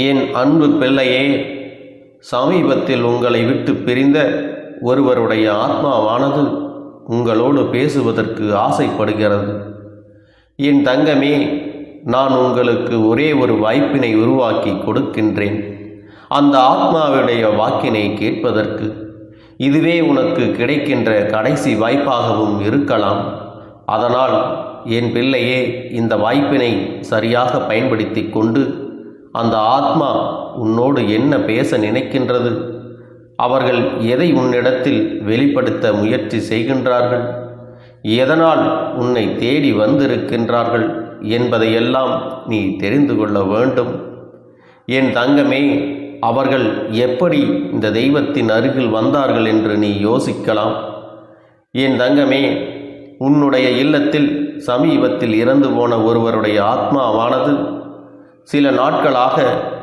என் அன்பு பிள்ளையே சமீபத்தில் உங்களை விட்டு பிரிந்த ஒருவருடைய ஆத்மாவானது உங்களோடு பேசுவதற்கு ஆசைப்படுகிறது. என் தங்கமே நான் உங்களுக்கு ஒரே ஒரு வாய்ப்பினை உருவாக்கி கொடுக்கின்றேன். அந்த ஆத்மாவுடைய வாக்கினை கேட்பதற்கு இதுவே உனக்கு கிடைக்கின்ற கடைசி வாய்ப்பாகவும் இருக்கலாம். அதனால் என் பிள்ளையே இந்த வாய்ப்பினை சரியாக பயன்படுத்தி கொண்டு அந்த ஆத்மா உன்னோடு என்ன பேச நினைக்கின்றது? அவர்கள் எதை உன்னிடத்தில் வெளிப்படுத்த முயற்சி செய்கின்றார்கள்? எதனால் உன்னை தேடி வந்திருக்கின்றார்கள் என்பதையெல்லாம் நீ தெரிந்து கொள்ள வேண்டும். என் தங்கமே அவர்கள் எப்படி இந்த தெய்வத்தின் அருகில் வந்தார்கள் என்று நீ யோசிக்கலாம். என் தங்கமே உன்னுடைய இல்லத்தில் சமீபத்தில் இறந்து போன ஒருவருடைய ஆத்மாவானது சில நாட்களாக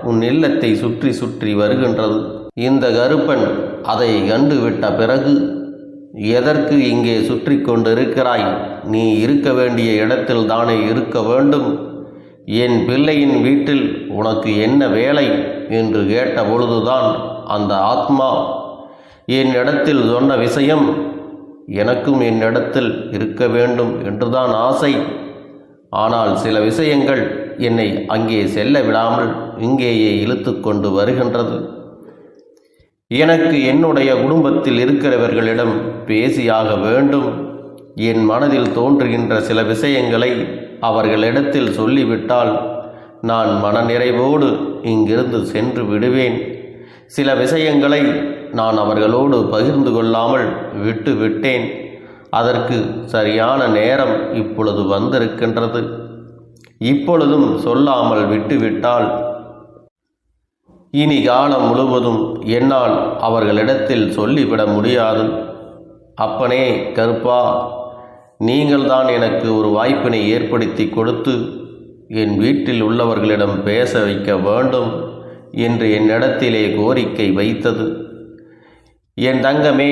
உன் இல்லத்தை சுற்றி சுற்றி வருகின்றது. இந்த கருப்பன் அதை கண்டுவிட்ட பிறகு எதற்கு இங்கே சுற்றி கொண்டிருக்கிறாய்? நீ இருக்க வேண்டிய இடத்தில் தானே இருக்க வேண்டும். என் பிள்ளையின் வீட்டில் உனக்கு என்ன வேலை? என்று கேட்ட பொழுதுதான் அந்த ஆத்மா என் இடத்தில் சொன்ன விஷயம் எனக்கும் என் இடத்தில் இருக்க வேண்டும் என்றுதான் ஆசை. ஆனால் சில விஷயங்கள் என்னை அங்கே செல்ல விடாமல் இங்கேயே இழுத்து கொண்டு வருகின்றது. எனக்கு என்னுடைய குடும்பத்தில் இருக்கிறவர்களிடம் பேசியாக வேண்டும். என் மனதில் தோன்றுகின்ற சில விஷயங்களை அவர்களிடத்தில் சொல்லிவிட்டால் நான் மனநிறைவோடு இங்கிருந்து சென்று விடுவேன். சில விஷயங்களை நான் அவர்களோடு பகிர்ந்து கொள்ளாமல் விட்டு விட்டேன் அதற்கு சரியான நேரம் இப்பொழுது வந்திருக்கின்றது. இப்பொழுதும் சொல்லாமல் விட்டுவிட்டால் இனி காலம் முழுவதும் என்னால் அவர்களிடத்தில் சொல்லிவிட முடியாது. அப்பனே கருப்பா நீங்கள்தான் எனக்கு ஒரு வாய்ப்பினை ஏற்படுத்தி கொடுத்து என் வீட்டில் உள்ளவர்களிடம் பேச வைக்க வேண்டும் என்று என்னிடத்திலே கோரிக்கை வைத்தது. என் தங்கமே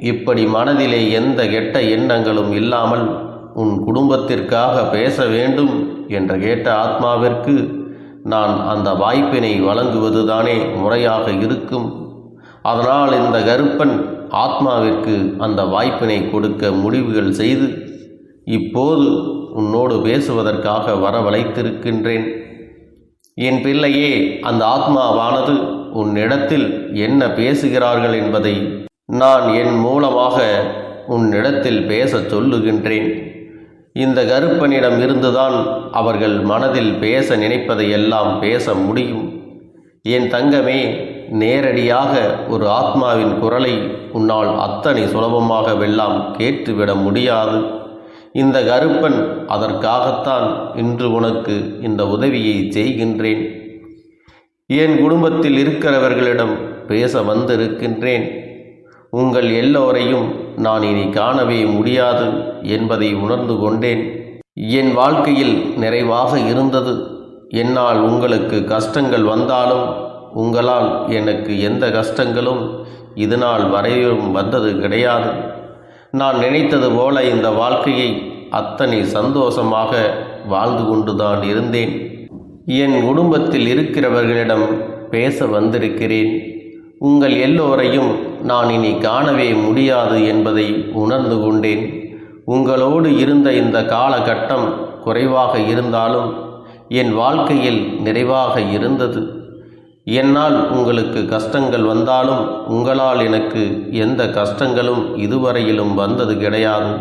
இப்படி மனதிலே எந்த கெட்ட எண்ணங்களும் இல்லாமல் உன் குடும்பத்திற்காக பேச வேண்டும் என்று கேட்ட ஆத்மாவிற்கு நான் அந்த வாய்ப்பினை வழங்குவதுதானே முறையாக இருக்கும். அதனால் இந்த கருப்பன் ஆத்மாவிற்கு அந்த வாய்ப்பினை கொடுக்க முடிவுகள் செய்து இப்போது உன்னோடு பேசுவதற்காக வரவழைத்திருக்கின்றேன். என் பிள்ளையே அந்த ஆத்மாவானது உன்னிடத்தில் என்ன பேசுகிறார்கள் என்பதை நான் என் மூலமாக உன்னிடத்தில் பேசச் சொல்லுகின்றேன். இந்த கருப்பனிடம் இருந்துதான் அவர்கள் மனதில் பேச நினைப்பதை எல்லாம் பேச முடியும். என் தங்கமே நேரடியாக ஒரு ஆத்மாவின் குரலை உன்னால் அத்தனை சுலபமாக வெல்லாம் கேட்டுவிட முடியாது. இந்த கருப்பன் அதற்காகத்தான் இன்று உனக்கு இந்த உதவியை செய்கின்றேன். என் குடும்பத்தில் இருக்கிறவர்களிடம் பேச வந்திருக்கின்றேன். உங்கள் எல்லோரையும் நான் இனி காணவே முடியாது என்பதை உணர்ந்து கொண்டேன். என் வாழ்க்கையில் நிறைவாக இருந்தது. என்னால் உங்களுக்கு கஷ்டங்கள் வந்தாலும் உங்களால் எனக்கு எந்த கஷ்டங்களும் இதுநாள் வரையும் வந்தது கிடையாது. நான் நினைத்தது போல இந்த வாழ்க்கையை அத்தனை சந்தோஷமாக வாழ்ந்து கொண்டுதான் இருந்தேன். என் குடும்பத்தில் இருக்கிறவர்களிடம் பேச வந்திருக்கிறேன். உங்கள் எல்லோரையும் நான் இனி காணவே முடியாது என்பதை உணர்ந்து கொண்டேன். உங்களோடு இருந்த இந்த காலகட்டம் குறைவாக இருந்தாலும் என் வாழ்க்கையில் நிறைவாக இருந்தது. என்னால் உங்களுக்கு கஷ்டங்கள் வந்தாலும் உங்களால் எனக்கு எந்த கஷ்டங்களும் இதுவரையிலும் வந்தது கிடையாது.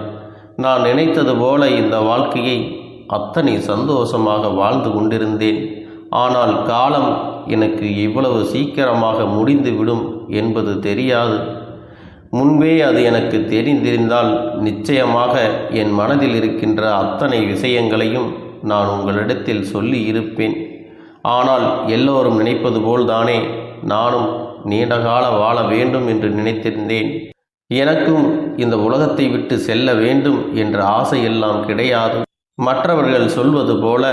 நான் நினைத்தது போல இந்த வாழ்க்கையை அத்தனை சந்தோஷமாக வாழ்ந்து கொண்டிருந்தேன். ஆனால் காலம் எனக்கு இவ்வளவு சீக்கிரமாக முடிந்துவிடும் என்பது தெரியாது. முன்பே அது எனக்கு தெரிந்திருந்தால் நிச்சயமாக என் மனதில் இருக்கின்ற அத்தனை விஷயங்களையும் நான் உங்களிடத்தில் சொல்லி இருப்பேன். ஆனால் எல்லோரும் நினைப்பது போல்தானே நானும் நீண்டகால வாழ வேண்டும் என்று நினைத்திருந்தேன். எனக்கும் இந்த உலகத்தை விட்டு செல்ல வேண்டும் என்ற ஆசையெல்லாம் கிடையாது. மற்றவர்கள் சொல்வது போல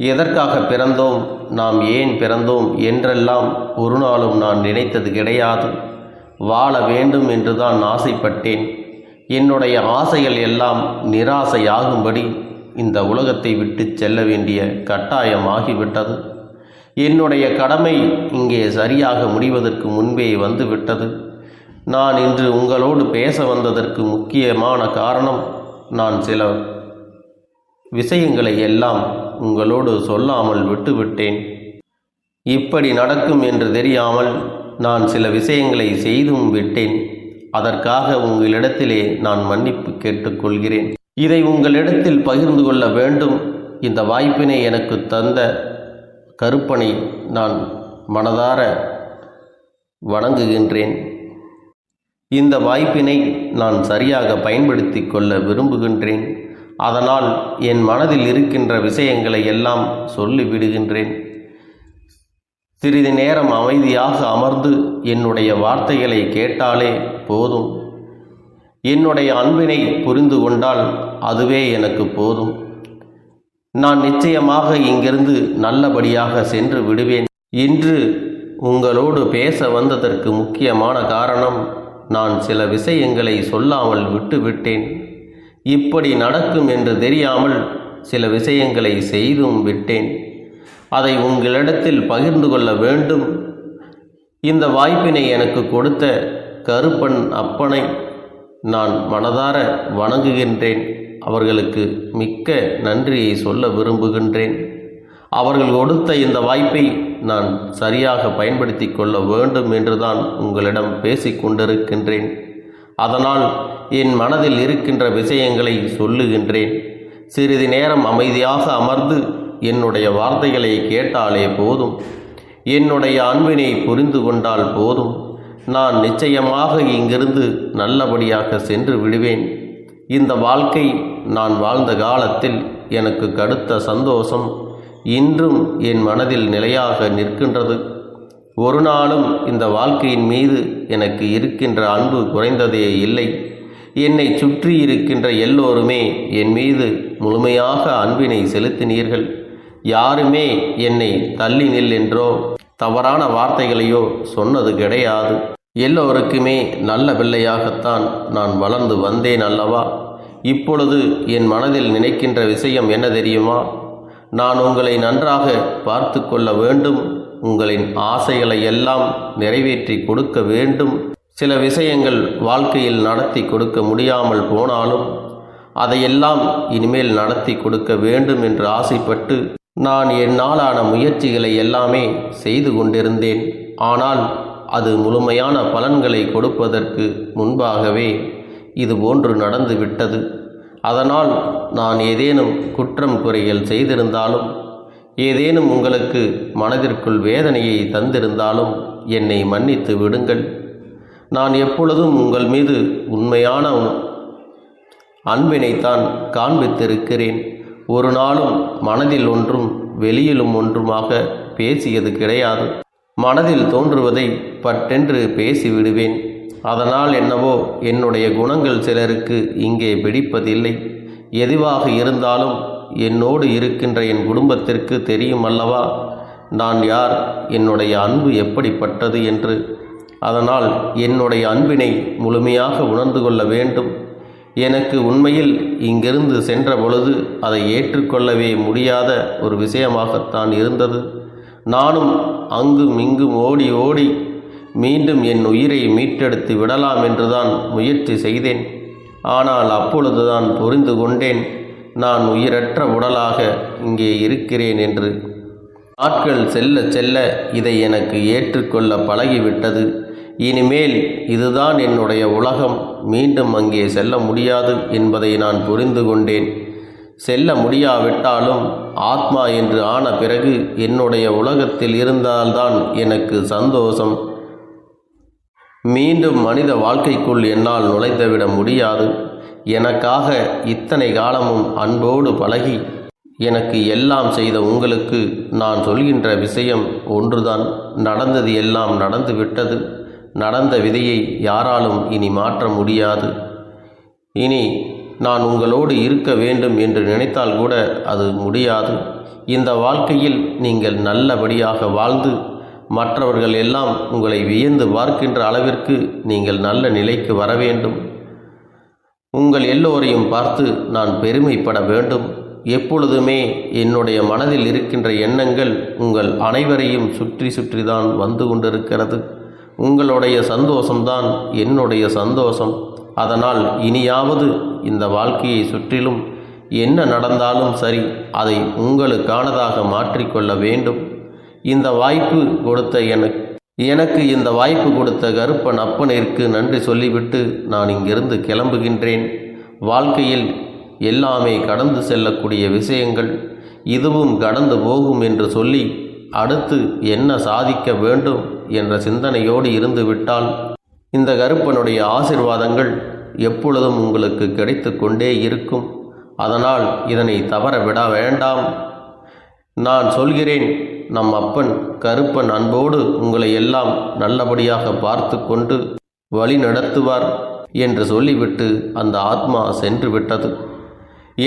எதற்காக பிறந்தோம்? நாம் ஏன் பிறந்தோம்? என்றெல்லாம் ஒரு நாளும் நான் நினைத்தது கிடையாது. வாழ வேண்டும் என்று தான் ஆசைப்பட்டேன். என்னுடைய ஆசைகள் எல்லாம் நிராசையாகும்படி இந்த உலகத்தை விட்டு செல்ல வேண்டிய கட்டாயம் ஆகிவிட்டது. என்னுடைய கடமை இங்கே சரியாக முடிவதற்கு முன்பே வந்துவிட்டது. நான் இன்று உங்களோடு பேச வந்ததற்கு முக்கியமான காரணம் நான் சில விஷயங்களை எல்லாம் உங்களோடு சொல்லாமல் விட்டுவிட்டேன். இப்படி நடக்கும் என்று தெரியாமல் நான் சில விஷயங்களை செய்தும் விட்டேன். அதற்காக உங்களிடத்திலே நான் மன்னிப்பு கேட்டுக்கொள்கிறேன். இதை உங்களிடத்தில் பகிர்ந்து கொள்ள வேண்டும். இந்த வாய்ப்பினை எனக்கு தந்த கருப்பனை நான் மனதார வணங்குகின்றேன். இந்த வாய்ப்பினை நான் சரியாக பயன்படுத்தி கொள்ள விரும்புகின்றேன். அதனால் என் மனதில் இருக்கின்ற விஷயங்களை எல்லாம் சொல்லிவிடுகின்றேன் சிறிது நேரம் அமைதியாக அமர்ந்து என்னுடைய வார்த்தைகளை கேட்டாலே போதும். என்னுடைய அன்பினை புரிந்து கொண்டால் அதுவே எனக்கு போதும். நான் நிச்சயமாக இங்கிருந்து நல்லபடியாக சென்று விடுவேன். இன்று உங்களோடு பேச வந்ததற்கு முக்கியமான காரணம் நான் சில விஷயங்களை சொல்லாமல் விட்டுவிட்டேன். இப்படி நடக்கும் என்று தெரியாமல் சில விஷயங்களை செய்தும் விட்டேன். அதை உங்களிடத்தில் பகிர்ந்து கொள்ள வேண்டும். இந்த வாய்ப்பினை எனக்கு கொடுத்த கருப்பன் அப்பனை நான் மனதார வணங்குகின்றேன். அவர்களுக்கு மிக்க நன்றியை சொல்ல விரும்புகின்றேன். அவர்கள் கொடுத்த இந்த வாய்ப்பை நான் சரியாக பயன்படுத்தி கொள்ள வேண்டும் என்றுதான் உங்களிடம் பேசிக் கொண்டிருக்கின்றேன். அதனால் என் மனதில் இருக்கின்ற விஷயங்களை சொல்லுகின்றேன். சிறிது நேரம் அமைதியாக அமர்ந்து என்னுடைய வார்த்தைகளை கேட்டாலே போதும். என்னுடைய அன்பினை புரிந்து கொண்டால் போதும். நான் நிச்சயமாக இங்கிருந்து நல்லபடியாக சென்று விடுவேன். இந்த வாழ்க்கை நான் வாழ்ந்த காலத்தில் எனக்கு கடுத்த சந்தோஷம். இன்றும் என் மனதில் நிலையாக நிற்கின்றது. ஒரு நாளும் இந்த வாழ்க்கையின் மீது எனக்கு இருக்கின்ற அன்பு குறைந்ததே இல்லை. என்னை சுற்றி இருக்கின்ற எல்லோருமே என் மீது முழுமையாக அன்பினை செலுத்தினீர்கள். யாருமே என்னை தள்ளி நில் என்றோ தவறான வார்த்தைகளையோ சொன்னது கிடையாது. எல்லோருக்குமே நல்ல பிள்ளையாகத்தான் நான் வளர்ந்து வந்தேன் அல்லவா? இப்பொழுது என் மனதில் நினைக்கின்ற விஷயம் என்ன தெரியுமா? நான் உங்களை நன்றாக பார்த்து கொள்ள வேண்டும். உங்களின் ஆசைகளை எல்லாம் நிறைவேற்றி கொடுக்க வேண்டும். சில விஷயங்கள் வாழ்க்கையில் நடத்தி கொடுக்க முடியாமல் போனாலும் அதையெல்லாம் இனிமேல் நடத்தி கொடுக்க வேண்டும் என்று ஆசைப்பட்டு நான் என்னாலான முயற்சிகளை எல்லாமே செய்து கொண்டிருந்தேன். ஆனால் அது முழுமையான பலன்களை கொடுப்பதற்கு முன்பாகவே இது போன்று நடந்து விட்டது அதனால் நான் ஏதேனும் குற்றம் குறைகள் செய்திருந்தாலும் ஏதேனும் உங்களுக்கு மனதிற்குள் வேதனையை தந்திருந்தாலும் என்னை மன்னித்து விடுங்கள். நான் எப்பொழுதும் உங்கள் மீது உண்மையான அன்பினைத்தான் காண்பித்திருக்கிறேன். ஒரு நாளும் மனதில் ஒன்றும் வெளியிலும் ஒன்றுமாக பேசியது கிடையாது. மனதில் தோன்றுவதை பட்டென்று பேசிவிடுவேன். அதனால் என்னவோ என்னுடைய குணங்கள் சிலருக்கு இங்கே பிடிப்பதில்லை. எதுவாக இருந்தாலும் என்னோடு இருக்கின்ற என் குடும்பத்திற்கு தெரியும் அல்லவா நான் யார்? என்னுடைய அன்பு எப்படிப்பட்டது என்று. அதனால் என்னுடைய அன்பினை முழுமையாக உணர்ந்து கொள்ள வேண்டும். எனக்கு உண்மையில் இங்கிருந்து சென்ற பொழுது அதை ஏற்றுக்கொள்ளவே முடியாத ஒரு விஷயமாகத்தான் இருந்தது. நானும் அங்கும் இங்கும் ஓடி ஓடி மீண்டும் என் உயிரை மீட்டெடுத்து விடலாம் என்றுதான் முயற்சி செய்தேன். ஆனால் அப்பொழுதுதான் புரிந்து கொண்டேன். நான் உயிரற்ற உடலாக இங்கே இருக்கிறேன் என்று. நாட்கள் செல்ல செல்ல இதை எனக்கு ஏற்றுக்கொள்ள பழகிவிட்டது. இனிமேல் இதுதான் என்னுடைய உலகம். மீண்டும் அங்கே செல்ல முடியாது என்பதை நான் புரிந்து கொண்டேன். செல்ல முடியாவிட்டாலும் ஆத்மா என்று ஆன பிறகு என்னுடைய உலகத்தில் இருந்தால்தான் எனக்கு சந்தோஷம். மீண்டும் மனித வாழ்க்கைக்குள் என்னால் நுழைந்துவிட முடியாது. எனக்காக இத்தனை காலமும் அன்போடு பழகி எனக்கு எல்லாம் செய்த உங்களுக்கு நான் சொல்கின்ற விஷயம் ஒன்றுதான். நடந்தது எல்லாம் நடந்து விட்டது. நடந்த விதையை யாராலும் இனி மாற்ற முடியாது. இனி நான் உங்களோடு இருக்க வேண்டும் என்று நினைத்தால் கூட அது முடியாது. இந்த வாழ்க்கையில் நீங்கள் நல்லபடியாக வாழ்ந்து மற்றவர்கள் எல்லாம் உங்களை வியந்து பார்க்கின்ற அளவிற்கு நீங்கள் நல்ல நிலைக்கு வர வேண்டும். உங்கள் எல்லோரையும் பார்த்து நான் பெருமைப்பட வேண்டும். எப்பொழுதுமே என்னுடைய மனதில் இருக்கின்ற எண்ணங்கள் உங்கள் அனைவரையும் சுற்றி சுற்றிதான் வந்து கொண்டிருக்கிறது. உங்களுடைய சந்தோஷம்தான் என்னுடைய சந்தோஷம். அதனால் இனியாவது இந்த வாழ்க்கையை சுற்றிலும் என்ன நடந்தாலும் சரி அதை உங்களுக்கானதாக மாற்றிக்கொள்ள வேண்டும். இந்த வாய்ப்பு கொடுத்த எனக்கு எனக்கு இந்த வாய்ப்பு கொடுத்த கருப்பன் அப்பனிற்கு நன்றி சொல்லிவிட்டு நான் இங்கிருந்து கிளம்புகின்றேன். வாழ்க்கையில் எல்லாமே கடந்து செல்லக்கூடிய விஷயங்கள் இதுவும் கடந்து போகும் என்று சொல்லி அடுத்து என்ன சாதிக்க வேண்டும் என்ற சிந்தனையோடு இருந்துவிட்டால் இந்த கருப்பனுடைய ஆசிர்வாதங்கள் எப்பொழுதும் உங்களுக்கு கிடைத்து கொண்டே இருக்கும். அதனால் இதனை தவற விட வேண்டாம். நான் சொல்கிறேன் நம் அப்பன் கருப்பன் அன்போடு உங்களை எல்லாம் நல்லபடியாக பார்த்து கொண்டு வழி நடத்துவார் என்று சொல்லிவிட்டு அந்த ஆத்மா சென்று விட்டது.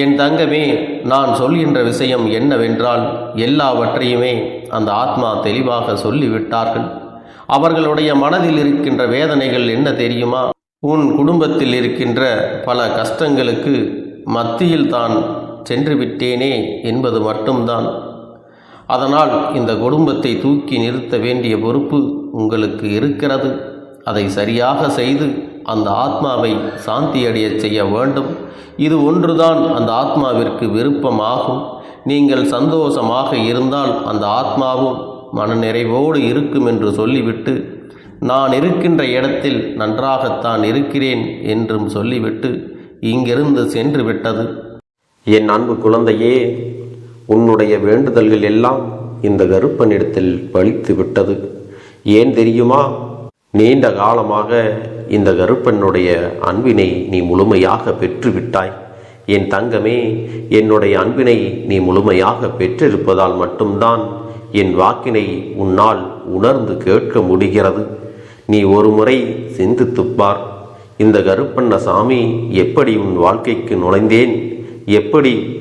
என் தங்கமே நான் சொல்கின்ற விஷயம் என்னவென்றால் எல்லாவற்றையுமே அந்த ஆத்மா தெளிவாக சொல்லிவிட்டார்கள். அவர்களுடைய மனதில் இருக்கின்ற வேதனைகள் என்ன தெரியுமா? உன் குடும்பத்தில் இருக்கின்ற பல கஷ்டங்களுக்கு மத்தியில் தான் சென்று விட்டேனே என்பது மட்டும்தான். அதனால் இந்த குடும்பத்தை தூக்கி நிறுத்த வேண்டிய பொறுப்பு உங்களுக்கு இருக்கிறது. அதை சரியாக செய்து அந்த ஆத்மாவை சாந்தியடையச் செய்ய வேண்டும். இது ஒன்றுதான் அந்த ஆத்மாவிற்கு விருப்பமாகும். நீங்கள் சந்தோஷமாக இருந்தால் அந்த ஆத்மாவும் மனநிறைவோடு இருக்கும் என்று சொல்லிவிட்டு நான் இருக்கின்ற இடத்தில் நன்றாகத்தான் இருக்கிறேன் என்றும் சொல்லிவிட்டு இங்கிருந்து சென்று விட்டது என் அன்பு குழந்தையே உன்னுடைய வேண்டுதல்கள் எல்லாம் இந்த கருப்பனிடத்தில் பழித்து விட்டது. ஏன் தெரியுமா? நீண்ட காலமாக இந்த கருப்பனுடைய அன்பினை நீ முழுமையாக பெற்றுவிட்டாய். என் தங்கமே என்னுடைய அன்பினை நீ முழுமையாக பெற்றிருப்பதால் மட்டும்தான் என் வாக்கினை உன்னால் உணர்ந்து கேட்க முடிகிறது. நீ ஒரு முறை சிந்தித்துப் இந்த கருப்பண்ண சாமி எப்படி உன் வாழ்க்கைக்கு நுழைந்தேன்? எப்படி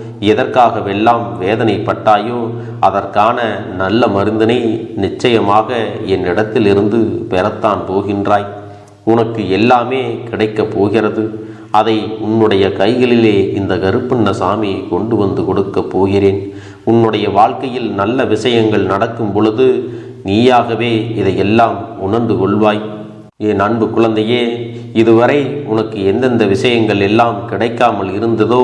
எதற்காகவெல்லாம் வேதனைப்பட்டாயோ அதற்கான நல்ல மருந்தினை நிச்சயமாக என்னிடத்திலிருந்து பெறத்தான் போகின்றாய். உனக்கு எல்லாமே கிடைக்கப் போகிறது. அதை உன்னுடைய கைகளிலே இந்த கருப்பண்ண சாமி கொண்டு வந்து கொடுக்கப் போகிறேன். உன்னுடைய வாழ்க்கையில் நல்ல விஷயங்கள் நடக்கும் பொழுது நீயாகவே இதையெல்லாம் உணர்ந்து கொள்வாய். என் அன்பு குழந்தையே இதுவரை உனக்கு எந்தெந்த விஷயங்கள் எல்லாம் கிடைக்காமல் இருந்ததோ